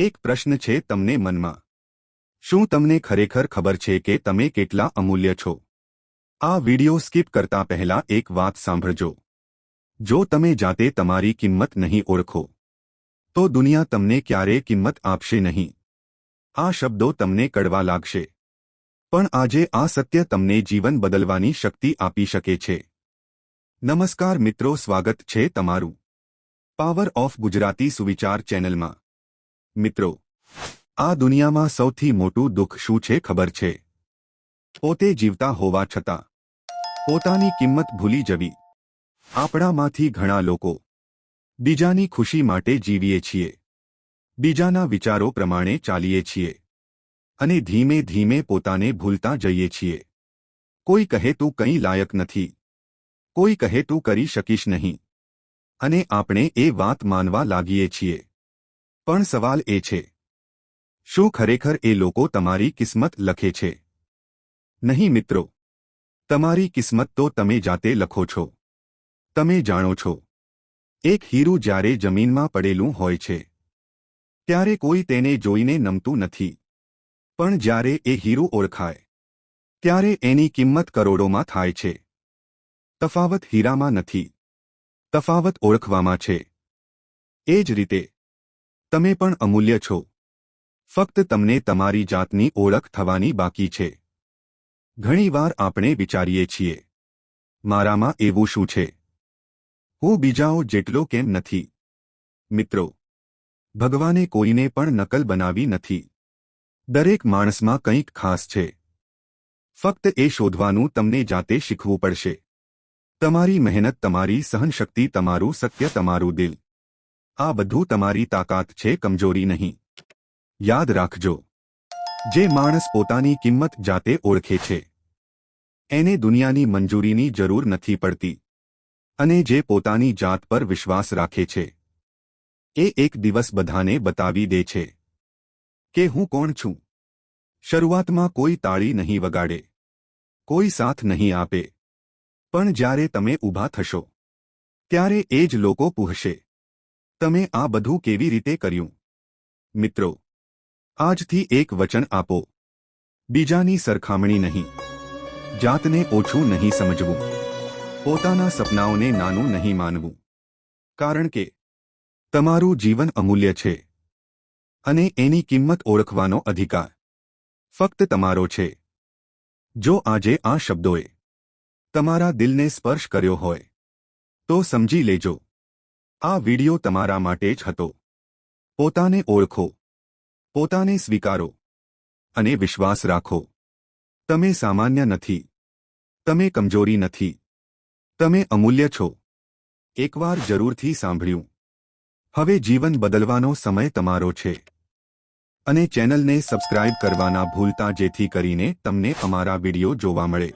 એક પ્રશ્ન છે તમને મનમાં. શું તમને ખરેખર ખબર છે કે તમે કેટલા અમૂલ્ય છો? આ વિડિયો સ્કીપ કરતા પહેલા એક વાત સાંભળજો. જો તમે જાતે તમારી કિંમત નહીં ઓળખો, તો દુનિયા તમને ક્યારેય કિંમત આપશે નહીં? આ શબ્દો તમને કડવા લાગશે. પણ આજે આ સત્ય તમને જીવન બદલવાની શક્તિ આપી શકે છે. નમસ્કાર મિત્રો, સ્વાગત છે તમારું. પાવર ઓફ ગુજરાતી સુવિચાર ચેનલમાં. મિત્રો, આ દુનિયામાં સૌથી મોટું દુઃખ શું છે ખબર છે? પોતે જીવતા હોવા છતાં, પોતાની કિંમત ભૂલી જવી. આપણામાંથી ઘણા લોકો બીજાની ખુશી માટે જીવીએ છીએ. બીજાના વિચારો પ્રમાણે ચાલીએ છીએ. અને ધીમે ધીમે પોતાને ભૂલતા જઈએ છીએ. કોઈ કહે તું કંઈ લાયક નથી. કોઈ કહે તું કરી શકીશ નહીં. અને આપણે એ વાત માનવા લાગીએ છીએ. પણ સવાલ એ છે, શું ખરેખર એ લોકો તમારી કિસ્મત લખે છે? નહીં મિત્રો, તમારી કિસ્મત તો તમે જાતે લખો છો. તમે જાણો છો. એક હીરું જ્યારે જમીનમાં પડેલું હોય છે, ત્યારે કોઈ તેને જોઈને નમતું નથી. પણ જ્યારે એ હીરું ઓળખાય, ત્યારે એની કિંમત કરોડોમાં થાય છે. તફાવત હીરામાં નથી. તફાવત ઓળખવામાં છે. એ જ રીતે તમે પણ અમૂલ્ય છો. ફક્ત તમને તમારી જાતની ઓળખ થવાની બાકી છે. ઘણીવાર આપણે વિચારીએ છીએ, મારામાં એવું શું છે? હું બીજાઓ જેટલો કેમ નથી? મિત્રો, ભગવાને કોઈને પણ નકલ બનાવી નથી. દરેક માણસમાં કંઈક ખાસ છે. ફક્ત એ શોધવાનું તમને જાતે શીખવું પડશે. તમારી મહેનત, તમારી સહનશક્તિ, તમારું સત્ય, તમારું દિલ. આ બધું તમારી તાકાત છે, કમજોરી નહીં. યાદ રાખજો. જે માણસ પોતાની કિંમત જાતે ઓળખે છે, એને દુનિયાની મંજૂરીની જરૂર નથી પડતી. અને જે પોતાની જાત પર વિશ્વાસ રાખે છે, એ એક દિવસ બધાને બતાવી દે છે કે હું કોણ છું. શરૂઆતમાં કોઈ તાળી નહીં વગાડે, કોઈ સાથ નહીં આપે. પણ જ્યારે તમે ઊભા થશો, ત્યારે એ જ લોકો પૂછશે તમે આ બધું કેવી રીતે કર્યું? મિત્રો, આજથી એક વચન આપો. બીજાની સરખામણી નહીં. જાતને ઓછું નહીં સમજવું. પોતાના સપનાઓને નાનું નહીં માનવું. કારણ કે, તમારું જીવન અમૂલ્ય છે. અને એની કિંમત ઓળખવાનો અધિકાર ફક્ત તમારો છે. જો આજે આ શબ્દોએ તમારા દિલને સ્પર્શ કર્યો હોય, તો સમજી લેજો. આ વિડિયો તમારા માટે જ હતો. પોતાને ઓળખો. પોતાને સ્વીકારો. અને વિશ્વાસ રાખો. તમે સામાન્ય નથી. તમે કમજોરી નથી. તમે અમૂલ્ય છો. એકવાર જરૂરથી સાંભળ્યું. હવે જીવન બદલવાનો સમય તમારો છે. અને ચેનલને સબસ્ક્રાઇબ કરવાના ભૂલતા જેથી કરીને તમને અમારા વિડિયો જોવા મળે.